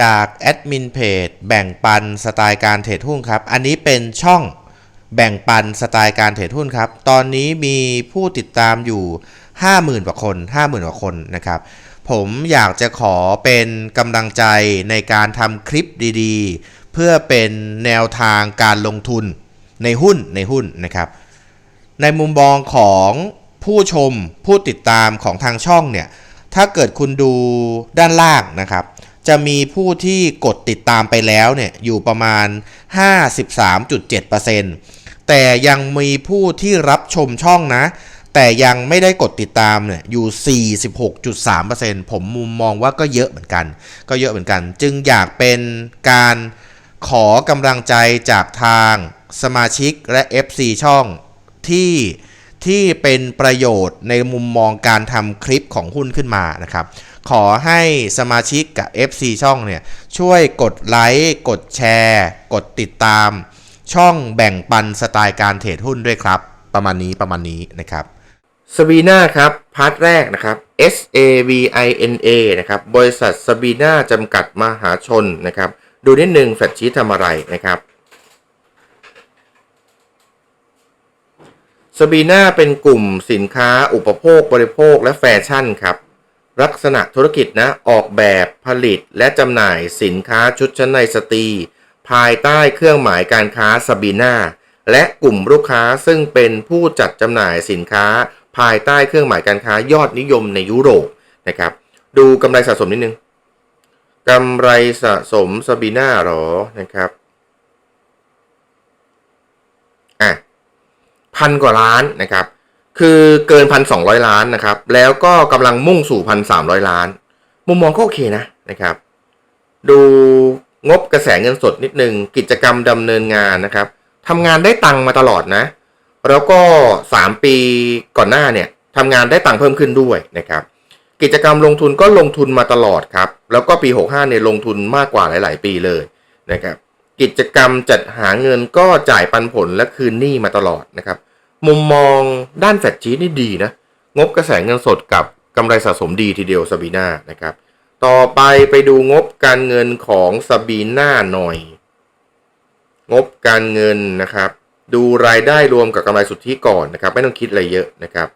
จากแอดมินเพจแบ่งปันสไตล์การเทรดหุ้นครับ อันนี้เป็นช่องแบ่งปันสไตล์การเทรดหุ้นครับ ตอนนี้มีผู้ติดตามอยู่ 50,000กว่าคน 50,000กว่าคนนะครับ ผมอยากจะขอเป็นกำลังใจในการทำคลิปดีๆ เพื่อเป็นแนวทางการลงทุนในหุ้นในหุ้นนะครับ ในมุมมองของผู้ชมผู้ติดตามของทางช่องเนี่ย ถ้าเกิดคุณดูด้านล่างนะครับ จะมีผู้ที่กดติดตามไปแล้วเนี่ยอยู่ประมาณ 53.7%แต่ยังมีผู้ที่รับชมช่องนะ แต่ยังไม่ได้กดติดตามเนี่ยอยู่ 46.3%ผมมุมมองว่าก็เยอะเหมือนกัน ก็เยอะเหมือนกัน จึงอยากเป็นการขอกำลังใจจากทางสมาชิกและ FC ช่องที่ที่เป็นประโยชน์ในมุมมองการทำคลิปของหุ้นขึ้นมานะครับ ขอให้สมาชิกกับ FC ช่องเนี่ยช่วยกดไลค์กดแชร์ กดติดตาม ช่องแบ่งปันสไตล์การเทรดหุ้นด้วยครับ ประมาณนี้ประมาณนี้นะครับสวีนาครับพาร์ทแรกนะครับ S A V I N A นะครับบริษัทสวีนาจำกัดมหาชนนะครับดูนิดหนึ่งแฟลชชีททำอะไรนะครับสบีนาเป็นกลุ่มสินค้าอุปโภคบริโภคและแฟชั่นครับ ลักษณะธุรกิจนะ ออกแบบผลิตและจำหน่ายสินค้าชุดชั้นในสตรี ภายใต้เครื่องหมายการค้าสบีนาและกลุ่มลูกค้าซึ่งเป็นผู้จัดจำหน่ายสินค้า ภายใต้เครื่องหมายการค้ายอดนิยมในยุโรปนะครับ ดูกำไรสะสมนิดนึงกำไรสะสมสบีนาหรอนะครับอะพันกว่าล้านนะครับ คือเกินพันสองร้อยล้านนะครับ แล้วก็กำลังมุ่งสู่พันสามร้อยล้าน มุมมองก็โอเคนะนะครับ ดูงบกระแสเงินสดนิดนึง กิจกรรมดำเนินงานนะครับทำงานได้ตังค์มาตลอดนะ แล้วก็สามปีก่อนหน้าเนี่ยทำงานได้ตังค์เพิ่มขึ้นด้วยนะครับ กิจกรรมลงทุนก็ลงทุนมาตลอดครับ แล้วก็ปี 65เนี่ยลงทุนมากกว่าหลาย ๆ ปีเลยนะครับ กิจกรรมจัดหาเงินก็จ่ายปันผลและคืนหนี้มาตลอดนะครับ มุมมองด้านแฟดชีนี่ดีนะ งบกระแสเงินสดกับกำไรสะสมดีทีเดียวซาบีนานะครับ ต่อไปไปดูงบการเงินของซาบีนาหน่อย งบการเงินนะครับ ดูรายได้รวมกับกำไรสุทธิก่อนนะครับ ไม่ต้องคิดอะไรเยอะนะครับ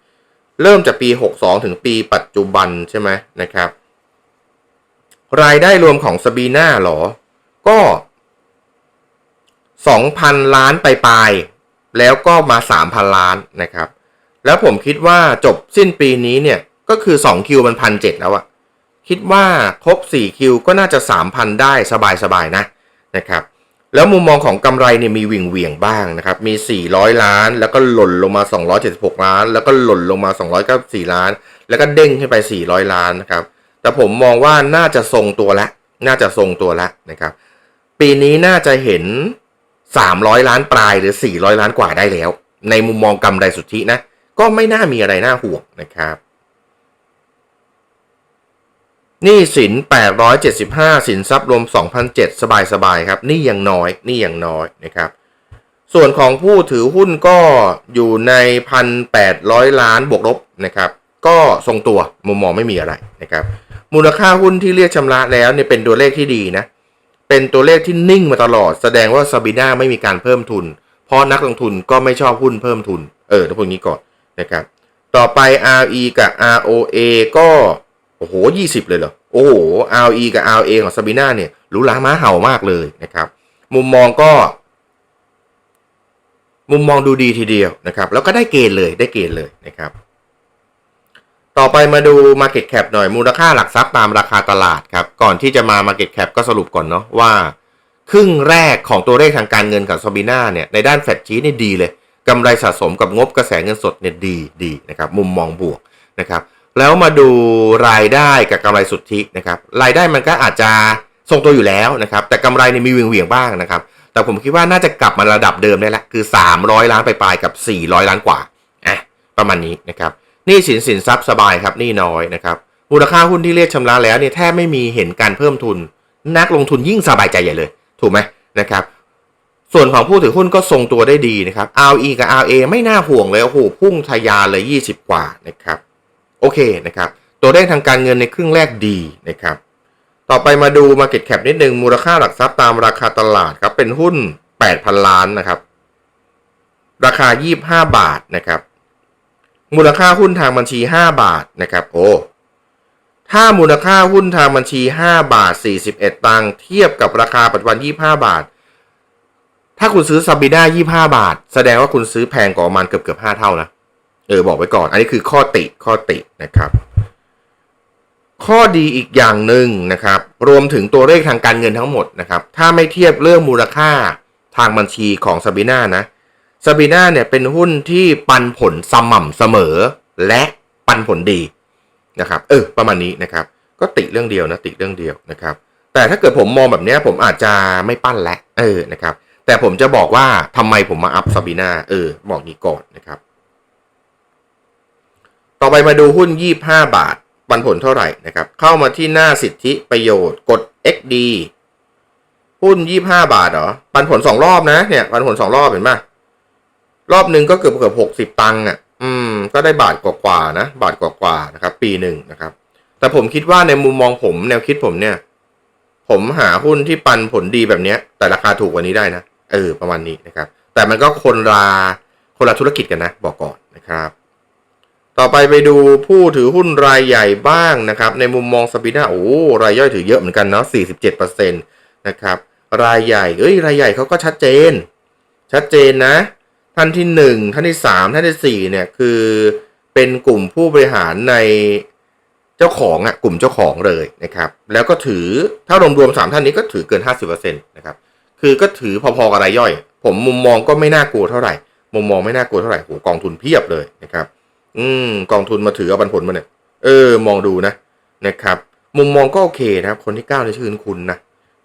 เริ่มจากปี 62 ถึงปีปัจจุบันใช่ไหมนะครับ รายได้รวมของซาบีนาหรอ ก็ 2,000 ล้านไปลาย แล้วก็มา 3,000 ล้านนะครับ แล้วผมคิดว่าจบสิ้นปีนี้เนี่ย ก็คือ2คิวมันพันเแล้วอะคิดว่าครบ4คิวก็น่าจะ 3,000 ได้สบายๆนะนะครับแล้วมุมมองของกำไรเนี่ยมีวิ่งเวียงบ้างนะครับ มี 400 ล้าน แล้วก็หล่นลงมา 276 ล้าน แล้วก็หล่นลงมา 294 ล้าน แล้วก็เด้งขึ้นไป 400 ล้านนะครับ แต่ผมมองว่าน่าจะทรงตัวแล้วน่าจะทรงตัวแล้วนะครับ ปีนี้น่าจะเห็น 300 ล้านปลายหรือ 400 ล้านกว่าได้แล้ว ในมุมมองกำไรสุทธินะ ก็ไม่น่ามีอะไรน่าห่วงนะครับหนี่สิน 875 สินทรัพย์รวม 2,007สบายสบายๆครับ นี่ยังน้อย นี่ยังน้อยนะครับ ส่วนของผู้ถือหุ้นก็อยู่ใน 1,800 ล้านบวกลบนะครับ ก็ทรงตัวมุมมองไม่มีอะไรนะครับ มูลค่าหุ้นที่เรียกชำระแล้วเนี่ยเป็นตัวเลขที่ดีนะ เป็นตัวเลขที่นิ่งมาตลอด แสดงว่าซาบีนาไม่มีการเพิ่มทุน เพราะนักลงทุนก็ไม่ชอบหุ้นเพิ่มทุน เออต้งพูดงี้ก่อนนะครับ ต่อไป RE กับ ROA ก็ โอ้โห 20 เลยเหรอ โอ้โห RE กับ ROA ของซาบีนาเนี่ยหรูหราม้าเห่ามากเลยนะครับ มุมมองก็ มุมมองดูดีทีเดียวนะครับ แล้วก็ได้เกณฑ์เลยได้เกณฑ์เลยนะครับ ต่อไปมาดู Market Cap หน่อยมูลค่าหลักทรัพย์ตามราคาตลาดครับ ก่อนที่จะมา Market Cap ก็สรุปก่อนเนาะว่า ครึ่งแรกของตัวเลขทางการเงินของซาบีนาเนี่ยในด้านแฟดชีนี่ดีเลยกำไรสะสมกับงบกระแสเงินสดเนี่ยดีดีนะครับมุมมองบวกนะครับแล้วมาดูรายได้กับกำไรสุทธินะครับรายได้มันก็อาจจะทรงตัวอยู่แล้วนะครับแต่กำไรเนี่ยมีเวียงเวียงบ้างนะครับแต่ผมคิดว่าน่าจะกลับมาระดับเดิมได้ละคือ 300 ล้านไปลายๆกับ 400 ล้านกว่าอะประมาณนี้นะครับ หนี่สินสินทรัพย์สบายครับหนี่น้อยนะครับมูลค่าหุ้นที่เรียกชำระแล้วเนี่ยแทบไม่มีเห็นการเพิ่มทุน นักลงทุนยิ่งสบายใจใหญ่เลย ถูกไหมนะครับส่วนของผู้ถือหุ้นก็ทรงตัวได้ดีนะครับ RE กับ RA ไม่น่าห่วงเลยโอ้โหพุ่งทะยานเลย 20 กว่านะครับโอเคนะครับตัวเลขทางการเงินในครึ่งแรกดีนะครับต่อไปมาดู Market Cap นิดนึงมูลค่าหลักทรัพย์ตามราคาตลาดครับเป็นหุ้น 8,000 ล้านนะครับราคา 25 บาทนะครับ มูลค่าหุ้นทางบัญชี 5 บาทนะครับโอ้ถ้ามูลค่าหุ้นทางบัญชี 5 บาท 41 ตังค์เทียบกับราคาปัจจุบัน 25 บาท ถ้าคุณซื้อซาบิน่า25 บาท แสดงว่าคุณซื้อแพงกว่ามาณเกือบเกือบ5เท่านะเออบอกไว้ก่อน อันนี้คือข้อติข้อตินะครับ ข้อดีอีกอย่างหนึ่งนะครับ รวมถึงตัวเลขทางการเงินทั้งหมดนะครับ ถ้าไม่เทียบเรื่องมูลค่าทางบัญชีของซาบิน่านะ ซาบิน่าเนี่ยเป็นหุ้นที่ปันผลสม่ำเสมอ และปันผลดีนะครับ เออ ประมาณนี้นะครับ ก็ติเรื่องเดียวนะติเรื่องเดียวนะครับ แต่ถ้าเกิดผมมองแบบนี้ผมอาจจะไม่ปั้นแล้วเออนะครับ แต่ผมจะบอกว่าทำไมผมมาอัพซาบิน่าเออบอกนี้ก่อนนะครับ ต่อไปมาดูหุ้น 25 บาท ปันผลเท่าไหร่นะครับ เข้ามาที่หน้าสิทธิประโยชน์กด XD หุ้น 25 บาทเหรอ ปันผลสองรอบนะเนี่ย ปันผลสองรอบเห็นไหม รอบหนึ่งก็เกือบเกือบหกสิบตังค์อะ อืม ก็ได้บาทกว่าๆนะ บาทกว่าๆนะครับ ปีหนึ่งนะครับ แต่ผมคิดว่าในมุมมองผมแนวคิดผมเนี่ย ผมหาหุ้นที่ปันผลดีแบบเนี้ย แต่ราคาถูกกว่านี้ได้นะ เออ ประมาณนี้นะครับ แต่มันก็คนละคนละธุรกิจกันนะ บอกก่อนนะครับ ต่อไปไปดูผู้ถือหุ้นรายใหญ่บ้างนะครับ ในมุมมองสปีน่าโอ้รายย่อยถือเยอะเหมือนกันเนาะ47%นะครับ รายใหญ่ เอ้ย รายใหญ่เขาก็ชัดเจน ชัดเจนนะ ท่านที่หนึ่งท่านที่สามท่านที่สี่เนี่ยคือเป็นกลุ่มผู้บริหารในเจ้าของอะกลุ่มเจ้าของเลยนะครับ แล้วก็ถือถ้ารวมๆสามท่านนี้ก็ถือเกิน50%นตนะครับคือก็ถือพอๆกับรายย่อย ผมมุมมองก็ไม่น่ากลัวเท่าไหร่ มุมมองไม่น่ากลัวเท่าไหร่โหกองทุนเพียบเลยนะครับ อืมกองทุนมาถือเอาปันผลมาเนี่ยเออ มองดูนะนะครับ มุมมองก็โอเคนะครับ คนที่เก้าในชื่อคุณนะ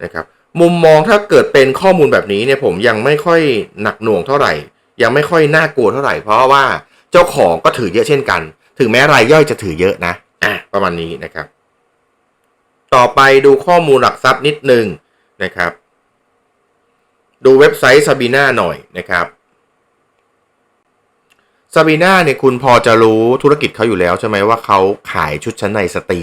นะครับ มุมมองถ้าเกิดเป็นข้อมูลแบบนี้เนี่ยผมยังไม่ค่อยหนักหน่วงเท่าไหร่ ยังไม่ค่อยน่ากลัวเท่าไหร่ เพราะว่าเจ้าของก็ถือเยอะเช่นกัน ถึงแม้รายย่อยจะถือเยอะนะอะประมาณนี้นะครับ ต่อไปดูข้อมูลหลักทรัพย์นิดนึงนะครับ ดูเว็บไซต์ซาบีนาหน่อยนะครับซาบีนาเนี่ยคุณพอจะรู้ธุรกิจเขาอยู่แล้วใช่ไหมว่าเขาขายชุดชั้นในสตรี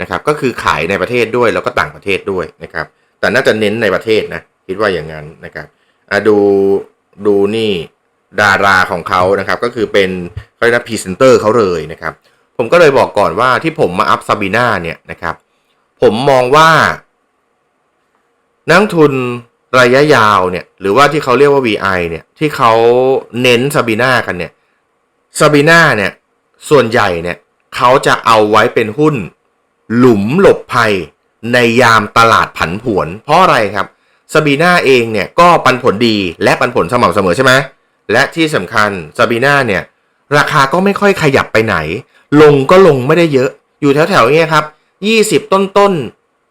นะครับ ก็คือขายในประเทศด้วยแล้วก็ต่างประเทศด้วยนะครับ แต่น่าจะเน้นในประเทศนะคิดว่าอย่างนั้นนะครับอะดูดูนี่ ดาราของเขานะครับ ก็คือเป็นเขาเรียกนะพรีเซนเตอร์เขาเลยนะครับ ผมก็เลยบอกก่อนว่าที่ผมมาอัพซาบีนาเนี่ยนะครับ ผมมองว่า นักทุนระยะยาวเนี่ย หรือว่าที่เขาเรียกว่า VI เนี่ย ที่เขาเน้นซาบีนากันเนี่ยซาบีนาเนี่ย ส่วนใหญ่เนี่ยเขาจะเอาไว้เป็นหุ้นหลุมหลบภัยในยามตลาดผันผวน เพราะอะไรครับซาบีนาเองเนี่ยก็ปันผลดีและปันผลสม่ำเสมอใช่ไหม และที่สำคัญซาบีน่าเนี่ย ราคาก็ไม่ค่อยขยับไปไหน ลงก็ลงไม่ได้เยอะ อยู่แถวๆเนี้ยครับ 20 ต้นต้น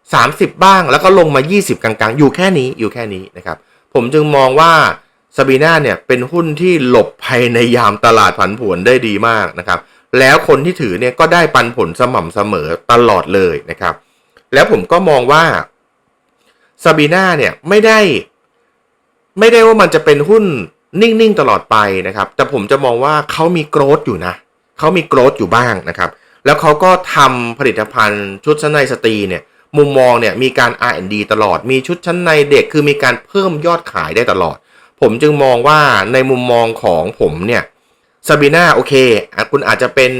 30 บ้างแล้วก็ลงมา 20 กลางๆ อยู่แค่นี้อยู่แค่นี้นะครับ ผมจึงมองว่าซาบีน่าเนี่ยเป็นหุ้นที่หลบภัยในยามตลาดผันผวนได้ดีมากนะครับ แล้วคนที่ถือเนี่ยก็ได้ปันผลสม่ำเสมอตลอดเลยนะครับ แล้วผมก็มองว่าซาบีน่าเนี่ยไม่ได้ ไม่ได้ว่ามันจะเป็นหุ้น นิ่งๆตลอดไปนะครับ แต่ผมจะมองว่าเขามีโกรธอยู่นะเขามีโกรธอยู่บ้างนะครับ แล้วเขาก็ทำผลิตภัณฑ์ชุดชั้นในสตรีเนี่ยมุมมองเนี่ยมีการ R&D ตลอด มีชุดชั้นในเด็กคือมีการเพิ่มยอดขายได้ตลอด ผมจึงมองว่าในมุมมองของผมเนี่ยซาบีนาโอเค คุณอาจจะเป็น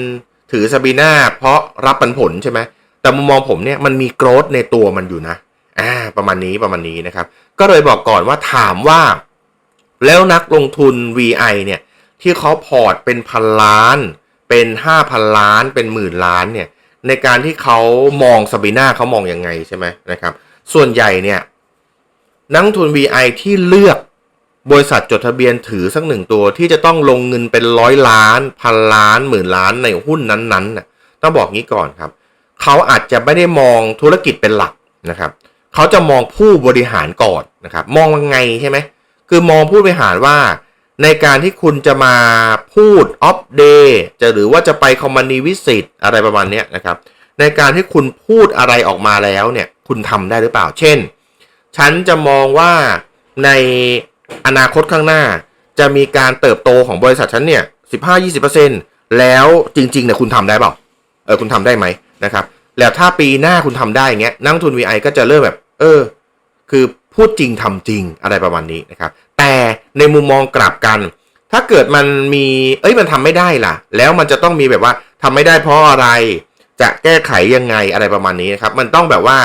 ถือซาบีนาเพราะรับปันผลใช่ไหมแต่มุมมองผมเนี่ยมันมีโกรธในตัวมันอยู่นะอ่าประมาณนี้ประมาณนี้นะครับ ก็เลยบอกก่อนว่าถามว่า แล้วนักลงทุน VI เนี่ยที่เขาพอร์ตเป็นพันล้าน เป็นห้าพันล้าน เป็นหมื่นล้านเนี่ยในการที่เขามองซาบีนาเขามองยังไงใช่ไหมนะครับ ส่วนใหญ่เนี่ยนักลงทุน VI ที่เลือกบริษัทจดทะเบียนถือสักหนึ่งตัวที่จะต้องลงเงินเป็นร้อยล้านพันล้านหมื่นล้านในหุ้นนั้นๆน่ะต้องบอกงี้ก่อนครับ เขาอาจจะไม่ได้มองธุรกิจเป็นหลักนะครับ เขาจะมองผู้บริหารก่อนนะครับ มองยังไงใช่ไหม คือมองผู้บริหารว่า ในการที่คุณจะมาพูดออฟเดย์จะหรือว่าจะไปคอมมานีวิสิตอะไรประมาณนี้นะครับ ในการที่คุณพูดอะไรออกมาแล้วเนี่ยคุณทำได้หรือเปล่า เช่น ฉันจะมองว่าในอนาคตข้างหน้า จะมีการเติบโตของบริษัทฉันเนี่ย15-20%แล้วจริงๆเนี่ยคุณทำได้เปล่าเออคุณทำได้ไหมนะครับแล้วถ้าปีหน้าคุณทำได้อย่างเงี้ยนักทุน VI ก็จะเริ่มแบบ เออ คือ พูดจริงทำจริงอะไรประมาณนี้นะครับ แต่ในมุมมองกลับกัน ถ้าเกิดมันมีเอ้ยมันทำไม่ได้ล่ะ แล้วมันจะต้องมีแบบว่าทำไม่ได้เพราะอะไร จะแก้ไขยังไงอะไรประมาณนี้นะครับ มันต้องแบบว่า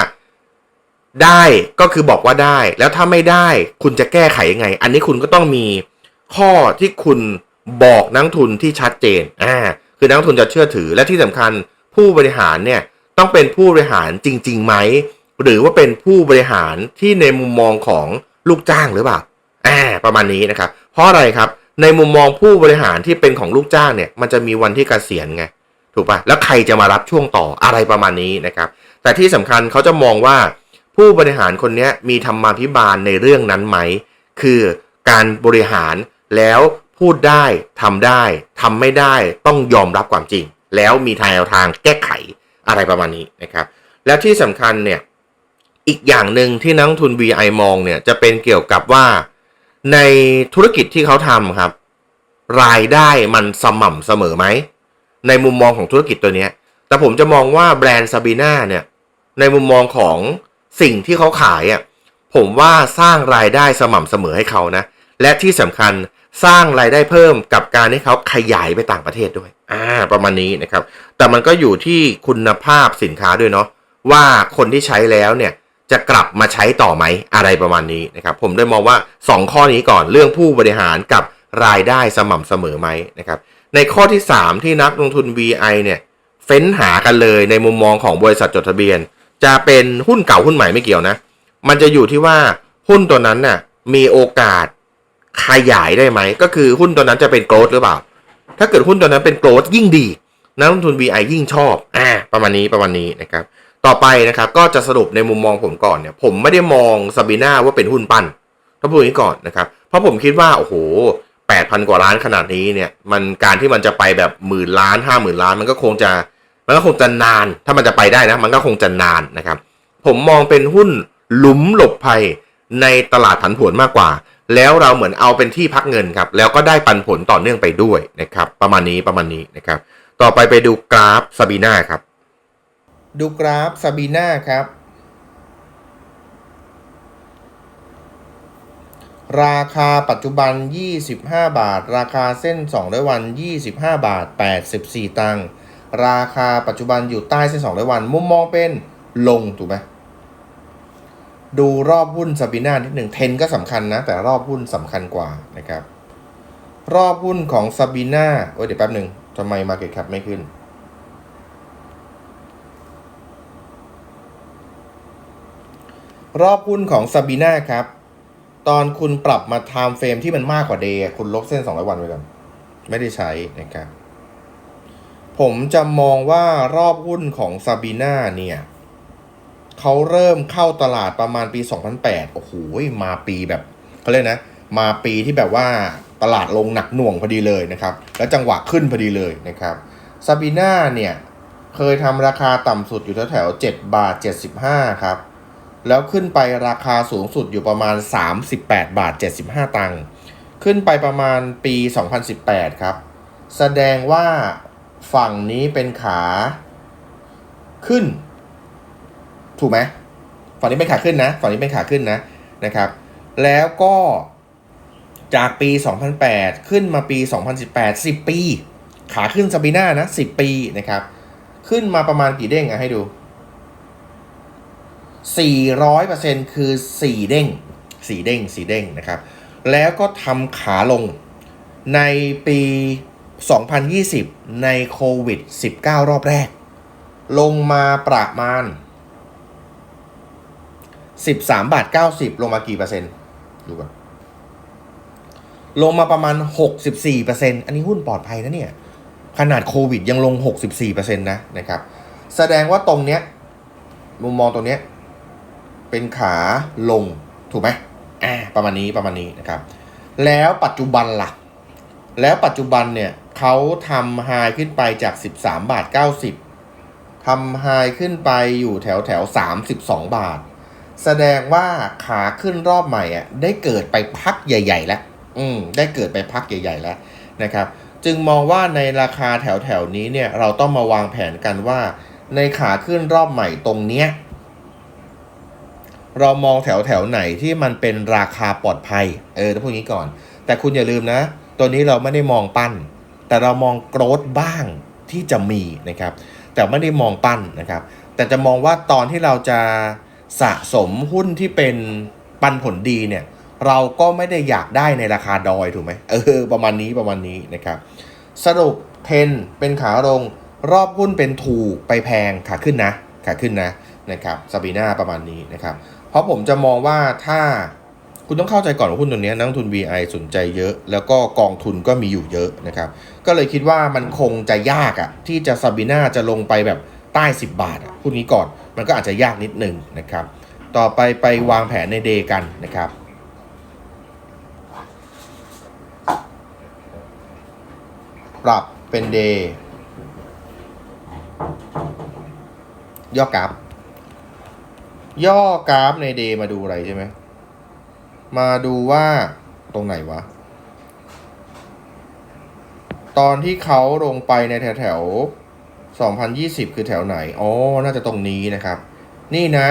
ได้ก็คือบอกว่าได้ แล้วถ้าไม่ได้คุณจะแก้ไขยังไง อันนี้คุณก็ต้องมีข้อที่คุณบอกนักทุนที่ชัดเจนอ่าคือนักทุนจะเชื่อถือและที่สำคัญผู้บริหารเนี่ยต้องเป็นผู้บริหารจริงๆไหม หรือว่าเป็นผู้บริหารที่ในมุมมองของลูกจ้างหรือเปล่าแอ่าประมาณนี้นะครับ เพราะอะไรครับ ในมุมมองผู้บริหารที่เป็นของลูกจ้างเนี่ย มันจะมีวันที่เกษียณไง ถูกปะแล้วใครจะมารับช่วงต่ออะไรประมาณนี้นะครับ แต่ที่สำคัญเขาจะมองว่าผู้บริหารคนนี้มีธรรมาภิบาลในเรื่องนั้นไหม คือการบริหารแล้วพูดได้ทำได้ทำไม่ได้ต้องยอมรับความจริง แล้วมีทางทางแก้ไขอะไรประมาณนี้นะครับ แล้วที่สำคัญเนี่ย อีกอย่างหนึ่งที่นักทุน VI มองเนี่ยจะเป็นเกี่ยวกับว่าในธุรกิจที่เขาทำครับ รายได้มันสม่ำเสมอไหม ในมุมมองของธุรกิจตัวเนี้ยแต่ผมจะมองว่าแบรนด์ซาบีนาเนี่ย ในมุมมองของสิ่งที่เขาขายอะผมว่าสร้างรายได้สม่ำเสมอให้เขานะ และที่สำคัญสร้างรายได้เพิ่มกับการให้เขาขยายไปต่างประเทศด้วยอ่าประมาณนี้นะครับ แต่มันก็อยู่ที่คุณภาพสินค้าด้วยเนาะว่าคนที่ใช้แล้วเนี่ย จะกลับมาใช้ต่อไหมอะไรประมาณนี้นะครับ ผมได้มองว่า 2 ข้อนี้ก่อนเรื่องผู้บริหารกับรายได้สม่ำเสมอไหมนะครับ ในข้อที่ 3 ที่นักลงทุน VI เนี่ยเฟ้นหากันเลยในมุมมองของบริษัทจดทะเบียน จะเป็นหุ้นเก่าหุ้นใหม่ไม่เกี่ยวนะ มันจะอยู่ที่ว่าหุ้นตัวนั้นน่ะมีโอกาสขยายได้ไหม ก็คือหุ้นตัวนั้นจะเป็นโกลดหรือเปล่า ถ้าเกิดหุ้นตัวนั้นเป็นโกลดยิ่งดี นักลงทุน VI ยิ่งชอบ อ่า ประมาณนี้ประมาณนี้นะครับ ต่อไปนะครับก็จะสรุปในมุมมองผมก่อนเนี่ยผมไม่ได้มองซาบีนาว่าเป็นหุ้นปั้นต้องพูดอย่างนี้ก่อนนะครับ เพราะผมคิดว่าโอ้โหแปดพันกว่าล้านขนาดนี้เนี่ยมันการที่มันจะไปแบบหมื่นล้านห้าหมื่นล้าน มันก็คงจะมันก็คงจะนาน ถ้ามันจะไปได้นะ มันก็คงจะนานนะครับ ผมมองเป็นหุ้นหลุมหลบภัยในตลาดผันผวนมากกว่า แล้วเราเหมือนเอาเป็นที่พักเงินครับ แล้วก็ได้ปันผลต่อเนื่องไปด้วยนะครับ ประมาณนี้ประมาณนี้นะครับ ต่อไปไปดูกราฟซาบีนาครับ ดูกราฟซาบีนาครับ ราคาปัจจุบัน 25 บาท ราคาเส้น200วัน 25 บาท 84 ตังค์ราคาปัจจุบันอยู่ใต้เส้น200วัน มุมมองเป็นลงถูกไหมดูรอบหุ้นซาบีนานิดหนึ่งเทนก็สำคัญนะ แต่รอบหุ้นสำคัญกว่านะครับ รอบหุ้นของซาบีนาโอ้ยเดี๋ยวแป๊บหนึ่งทำไม Market Cap ไม่ขึ้น รอบหุ้นของซาบีนาครับ ตอนคุณปรับมา time frame ที่มันมากกว่าเดย์คุณลบเส้น 200 วันไว้ก่อน ไม่ได้ใช้นะครับ ผมจะมองว่ารอบหุ้นของซาบีนาเนี่ยเขาเริ่มเข้าตลาดประมาณปี 2008 โอ้โห มาปีแบบเขาเรียกนะ มาปีที่แบบว่าตลาดลงหนักหน่วงพอดีเลยนะครับ แล้วจังหวะขึ้นพอดีเลยนะครับซาบีนาเนี่ย เคยทำราคาต่ำสุดอยู่แถวๆ7บาท 75 ครับ แล้วขึ้นไปราคาสูงสุดอยู่ประมาณ 38 บาท 75 ตังค์ขึ้นไปประมาณปี 2018 ครับ แสดงว่าฝั่งนี้เป็นขาขึ้น ถูกไหมฝั่งนี้เป็นขาขึ้นนะ ฝั่งนี้เป็นขาขึ้นนะนะครับ แล้วก็จากปี 2008 ขึ้นมาปี 2018 10 ปี ขาขึ้นซาบีน่านะ 10 ปีนะครับ ขึ้นมาประมาณกี่เด้งอะให้ดู 400%คือ 4 เด้ง 4 เด้ง 4 เด้งนะครับ แล้วก็ทำขาลงในปี 2020 ในโควิด 19 รอบแรก ลงมาประมาณ 13บาท90 ลงมากี่เปอร์เซ็นต์ดูก่อนลงมาประมาณ 64%อันนี้หุ้นปลอดภัยนะเนี่ย ขนาดโควิดยังลง 64%นะนะครับ แสดงว่าตรงเนี้ย มุมมองตรงเนี้ย เป็นขาลงถูกไหมอ่าประมาณนี้ประมาณนี้นะครับ แล้วปัจจุบันล่ะ แล้วปัจจุบันเนี่ยเขาทำไฮขึ้นไปจาก 13 บาท 90ทำไฮขึ้นไปอยู่แถวแถว32 บาท แสดงว่าขาขึ้นรอบใหม่อะได้เกิดไปพักใหญ่ ๆ แล้ว อืมได้เกิดไปพักใหญ่ ๆ แล้วนะครับ จึงมองว่าในราคาแถวแถวๆนี้เนี่ยเราต้องมาวางแผนกันว่า ในขาขึ้นรอบใหม่ตรงเนี้ย เรามองแถวแถวไหนที่มันเป็นราคาปลอดภัย เออต้องพูดงี้ก่อน แต่คุณอย่าลืมนะ ตัวนี้เราไม่ได้มองปั้น แต่เรามองโกรดบ้างที่จะมีนะครับ แต่ไม่ได้มองปั้นนะครับ แต่จะมองว่าตอนที่เราจะสะสมหุ้นที่เป็นปันผลดีเนี่ย เราก็ไม่ได้อยากได้ในราคาดอยถูกไหมเออ ประมาณนี้ประมาณนี้นะครับ สรุปเทนเป็นขาลงรอบหุ้นเป็นถูกไปแพงขาขึ้นนะขาขึ้นนะนะครับซาบีนาประมาณนี้นะครับ เพราะผมจะมองว่าถ้าคุณต้องเข้าใจก่อนว่าหุ้นตัวนี้นักทุน VI สนใจเยอะ แล้วก็กองทุนก็มีอยู่เยอะนะครับ ก็เลยคิดว่ามันคงจะยากอะที่จะซาบีนาจะลงไปแบบใต้ 10 บาทอะพูดนี้ก่อนมันก็อาจจะยากนิดนึงนะครับ ต่อไปไปวางแผนในเดย์กันนะครับปรับเป็นเดย์ย่อกราฟ ย่อกราฟในเดย์มาดูอะไรใช่ไหม มาดูว่าตรงไหนวะ ตอนที่เขาลงไปในแถวแถว2020 คือแถวไหน อ๋อ น่าจะตรงนี้นะครับ นี่นะ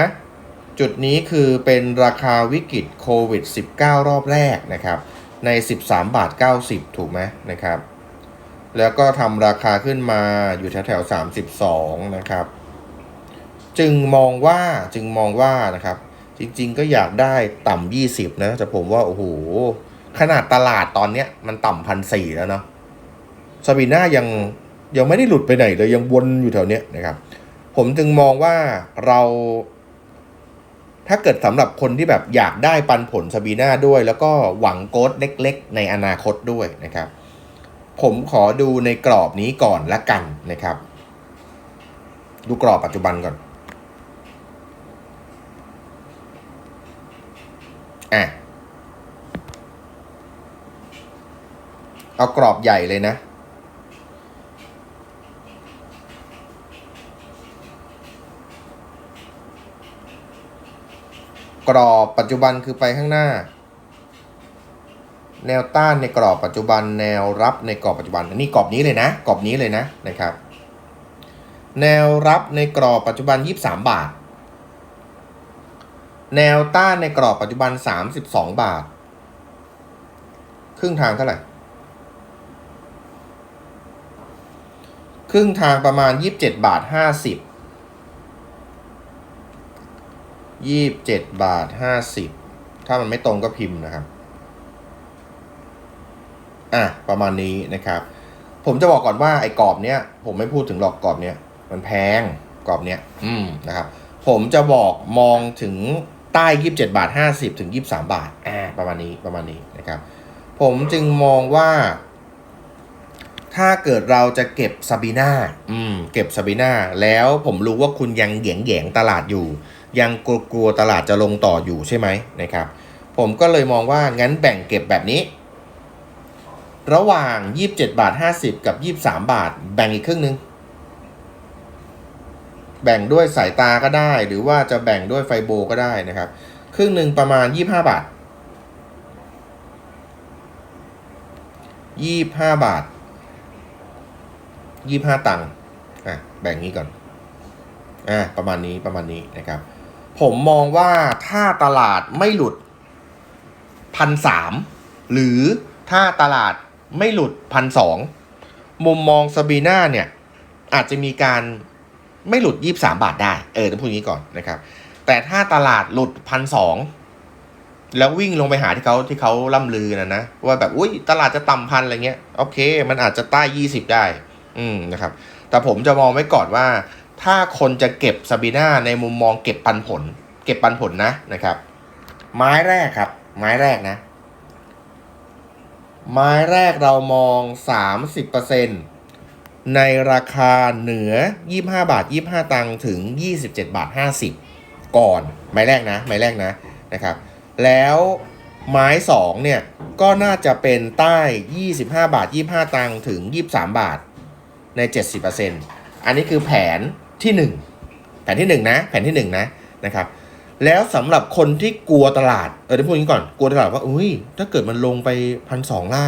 จุดนี้คือเป็นราคาวิกฤตโควิด -19 รอบแรกนะครับ ใน 13 บาท 90 ถูกไหมนะครับ แล้วก็ทำราคาขึ้นมาอยู่แถวแถว32 นะครับ จึงมองว่าจึงมองว่านะครับ จริง ๆ ก็อยากได้ต่ำยี่สิบนะ แต่ผมว่า โอ้โห ขนาดตลาดตอนเนี้ยมันต่ำพันสี่แล้วเนาะซาบีน่ายังยังไม่ได้หลุดไปไหนเลยยังวนอยู่แถวเนี้ยนะครับ ผมจึงมองว่าเรา ถ้าเกิดสำหรับคนที่แบบอยากได้ปันผลซาบีน่าด้วย แล้วก็หวังโกดเล็ก ๆ ในอนาคตด้วยนะครับ ผมขอดูในกรอบนี้ก่อนละกันนะครับ ดูกรอบปัจจุบันก่อน อะ เอากรอบใหญ่เลยนะ กรอบปัจจุบันคือไปข้างหน้า แนวต้านในกรอบปัจจุบันแนวรับในกรอบปัจจุบันนี่กรอบนี้เลยนะ กรอบนี้เลยนะนะครับ แนวรับในกรอบปัจจุบัน 23 บาท แนวต้านในกรอบปัจจุบัน 32 บาท ครึ่งทางเท่าไหร่ ครึ่งทางประมาณ 27 บาท 50 27 บาท 50 ถ้ามันไม่ตรงก็พิมพ์นะครับ อะ ประมาณนี้นะครับ ผมจะบอกก่อนว่าไอ้กรอบเนี้ย ผมไม่พูดถึงหรอกกรอบเนี้ย มันแพงกรอบเนี้ย อืมนะครับผมจะบอกมองถึง ใต้ยี่สิบเจ็ดบาทห้าสิบถึงยี่สามบาทอ่าประมาณนี้ประมาณนี้นะครับ ผมจึงมองว่า ถ้าเกิดเราจะเก็บซาบีนาอืม เก็บซาบีนาแล้วผมรู้ว่าคุณยังแหยงแหยงตลาดอยู่ ยังกลัวๆตลาดจะลงต่ออยู่ใช่ไหมนะครับ ผมก็เลยมองว่างั้นแบ่งเก็บแบบนี้ ระหว่าง 27 บาท 50 กับ 23 บาท แบ่งอีกครึ่งหนึ่ง แบ่งด้วยสายตาก็ได้ หรือว่าจะแบ่งด้วยไฟโบก็ได้นะครับ ครึ่งหนึ่งประมาณ 25 บาท 25 บาท 25 ตังค์อะแบ่งนี้ก่อนอะประมาณนี้ประมาณนี้นะครับ ผมมองว่าถ้าตลาดไม่หลุดพันสามหรือถ้าตลาดไม่หลุดพันสองมุมมองซาบีนาเนี่ย อาจจะมีการ ไม่หลุดยี่สามบาทได้ เออต้องพูดอย่างนี้ก่อนนะครับ แต่ถ้าตลาดหลุดพันสองแล้ววิ่งลงไปหาที่เขาที่เขาล่ำลือนะนะ ว่าแบบอุ้ยตลาดจะต่ำพันอะไรเงี้ย โอเค มันอาจจะใต้ยี่สิบได้ อืมนะครับ แต่ผมจะมองไว้ก่อนว่า ถ้าคนจะเก็บซาบีนาในมุมมองเก็บปันผล เก็บปันผลนะนะครับ ไม้แรกครับ ไม้แรกนะ ไม้แรกเรามอง30% ในราคาเหนือ 25 บาท 25 ตังค์ถึง 27 บาท 50 ก่อนไม้แรกนะไม้แรกนะนะครับ แล้วไม้2เนี่ยก็น่าจะเป็นใต้ 25 บาท 25 ตังค์ถึง 23 บาทใน 70%อันนี้คือแผนที่ 1 แผนที่ 1 นะ แผนที่ 1 นะนะครับแล้วสำหรับคนที่กลัวตลาด เออเดี๋ยวพูดอย่างนี้ก่อน กลัวตลาดว่า อุ้ย ถ้าเกิดมันลงไปพันสองล่ะ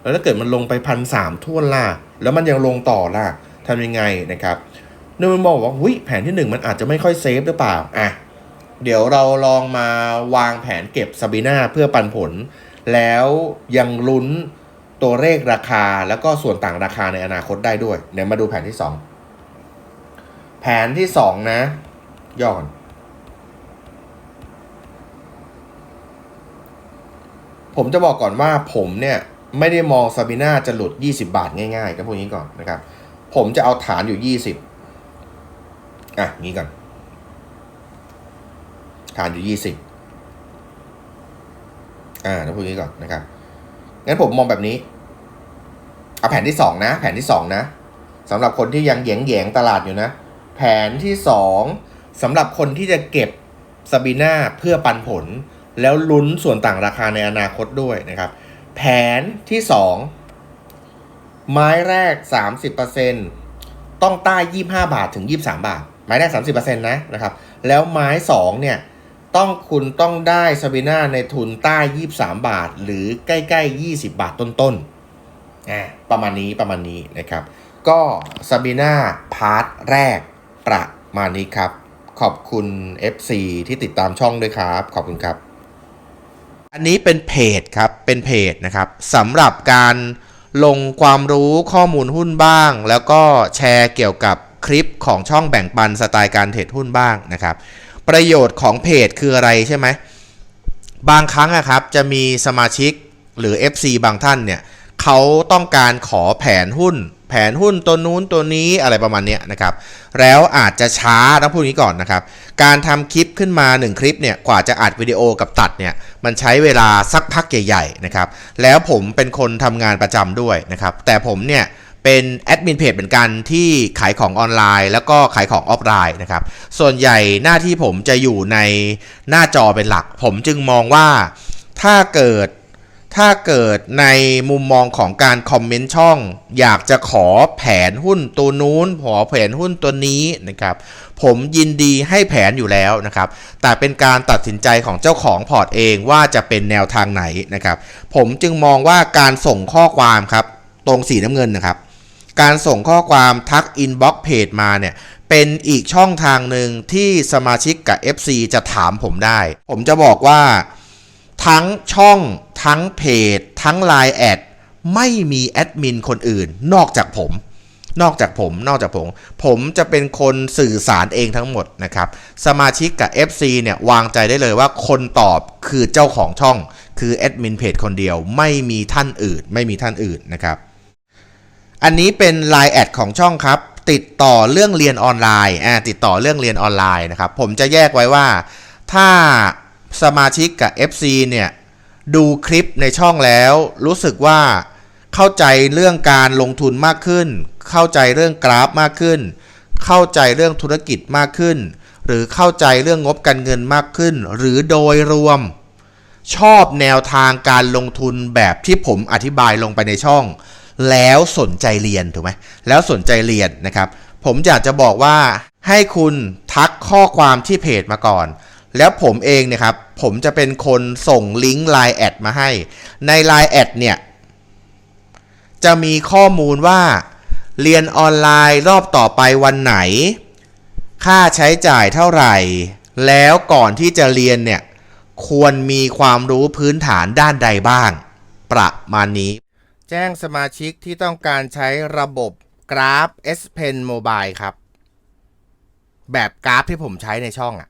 แล้วถ้าเกิดมันลงไปพันสามท่วนล่ะ แล้วมันยังลงต่อล่ะทำยังไงนะครับในมุมมองว่าหุยแผนที่หนึ่งมันอาจจะไม่ค่อยเซฟหรือเปล่าอะเดี๋ยวเราลองมาวางแผนเก็บซาบีนาเพื่อปันผล แล้วยังลุ้นตัวเลขราคาแล้วก็ส่วนต่างราคาในอนาคตได้ด้วย เดี๋ยวมาดูแผนที่สองแผนที่สองนะย่อนผมจะบอกก่อนว่าผมเนี่ย ไม่ได้มองซาบิน่าจะหลุด 20 บาทง่ายๆก็พวกนี้ก่อนนะครับ ผมจะเอาฐานอยู่ 20 อะ งี้ก่อน ฐานอยู่ 20 อ่าแล้วพวกนี้ก่อนนะครับ งั้นผมมองแบบนี้ เอาแผนที่สองนะ แผนที่สองนะสำหรับคนที่ยังแยงแยงๆตลาดอยู่นะ แผนที่สองสำหรับคนที่จะเก็บซาบีน่าเพื่อปันผล แล้วลุ้นส่วนต่างราคาในอนาคตด้วยนะครับ แผนที่สองไม้แรก 30%ต้องใต้ 25 บาทถึง 23 บาท ไม้แรก 30%นะนะครับ แล้วไม้สองเนี่ย ต้องคุณต้องได้ซาบีน่าในทุนใต้ 23 บาท หรือใกล้ๆ 20 บาทต้นๆอ่าประมาณนี้ประมาณนี้นะครับ ก็ซาบีน่าพาร์ทแรกประมาณนี้ครับ ขอบคุณ FC ที่ติดตามช่องด้วยครับ ขอบคุณครับ อันนี้เป็นเพจครับเป็นเพจนะครับสำหรับการลงความรู้ข้อมูลหุ้นบ้าง แล้วก็แชร์เกี่ยวกับคลิปของช่องแบ่งปันสไตล์การเทรดหุ้นบ้างนะครับ ประโยชน์ของเพจคืออะไรใช่ไหมบางครั้งอะครับจะมีสมาชิกหรือ FC บางท่านเนี่ยเขาต้องการขอแผนหุ้น แผนหุ้นตัวนู้นตัวนี้อะไรประมาณเนี้ยนะครับ แล้วอาจจะช้าต้องพูดอย่างนี้ก่อนนะครับ การทำคลิปขึ้นมา 1 คลิปเนี่ยกว่าจะอัดวิดีโอกับตัดเนี่ยมันใช้เวลาสักพักใหญ่ๆนะครับ แล้วผมเป็นคนทำงานประจำด้วยนะครับ แต่ผมเนี่ยเป็นแอดมินเพจเหมือนกันที่ขายของออนไลน์ แล้วก็ขายของออฟไลน์นะครับ ส่วนใหญ่หน้าที่ผมจะอยู่ในหน้าจอเป็นหลัก ผมจึงมองว่าถ้าเกิด ถ้าเกิดในมุมมองของการคอมเมนต์ช่อง อยากจะขอแผนหุ้นตัวนู้นขอแผนหุ้นตัวนี้นะครับ ผมยินดีให้แผนอยู่แล้วนะครับ แต่เป็นการตัดสินใจของเจ้าของพอร์ตเองว่าจะเป็นแนวทางไหนนะครับ ผมจึงมองว่าการส่งข้อความครับ ตรงสีน้ำเงินนะครับ การส่งข้อความทักอินบ็อกเพจมาเนี่ยเป็นอีกช่องทางหนึ่งที่สมาชิกกับ FC จะถามผมได้ ผมจะบอกว่า ทั้งช่อง ทั้งเพจ ทั้ง Line แอดไม่มีแอดมินคนอื่น นอกจากผม นอกจากผมนอกจากผม ผมจะเป็นคนสื่อสารเองทั้งหมดนะครับ สมาชิกกับ FC เนี่ยวางใจได้เลยว่าคนตอบคือเจ้าของช่อง คือแอดมินเพจคนเดียวไม่มีท่านอื่น ไม่มีท่านอื่นนะครับ อันนี้เป็น Line แอดของช่องครับติดต่อเรื่องเรียนออนไลน์อ่าติดต่อเรื่องเรียนออนไลน์นะครับ ผมจะแยกไว้ว่า ถ้าสมาชิกกับ FC เนี่ย ดูคลิปในช่องแล้ว รู้สึกว่าเข้าใจเรื่องการลงทุนมากขึ้น เข้าใจเรื่องกราฟมากขึ้น เข้าใจเรื่องธุรกิจมากขึ้น หรือเข้าใจเรื่องงบการเงินมากขึ้น หรือโดยรวม ชอบแนวทางการลงทุนแบบที่ผมอธิบายลงไปในช่อง แล้วสนใจเรียนถูกไหมแล้วสนใจเรียนนะครับ ผมอยากจะบอกว่าให้คุณทักข้อความที่เพจมาก่อน แล้วผมเองเนี่ยครับ ผมจะเป็นคนส่งลิงก์ Line แอดมาให้ ใน Line แอดเนี่ย จะมีข้อมูลว่า เรียนออนไลน์รอบต่อไปวันไหน ค่าใช้จ่ายเท่าไหร่ แล้วก่อนที่จะเรียนเนี่ย ควรมีความรู้พื้นฐานด้านใดบ้าง ประมาณนี้ แจ้งสมาชิกที่ต้องการใช้ระบบกราฟ S Pen Mobile ครับ แบบกราฟที่ผมใช้ในช่องอะ